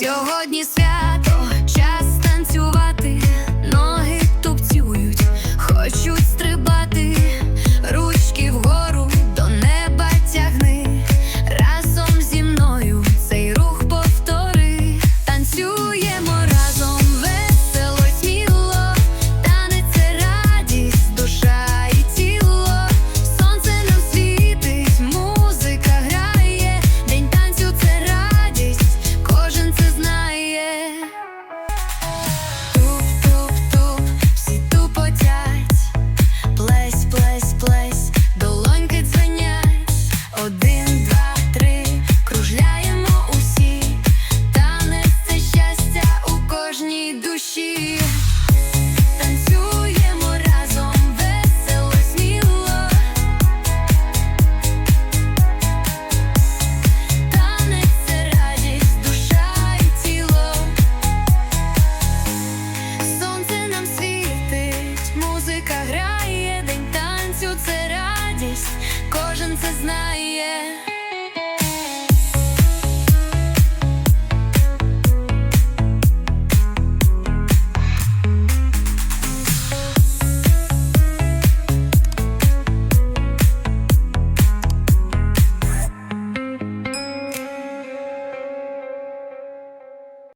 Сьогодні свято щастю це радість, кожен це знає.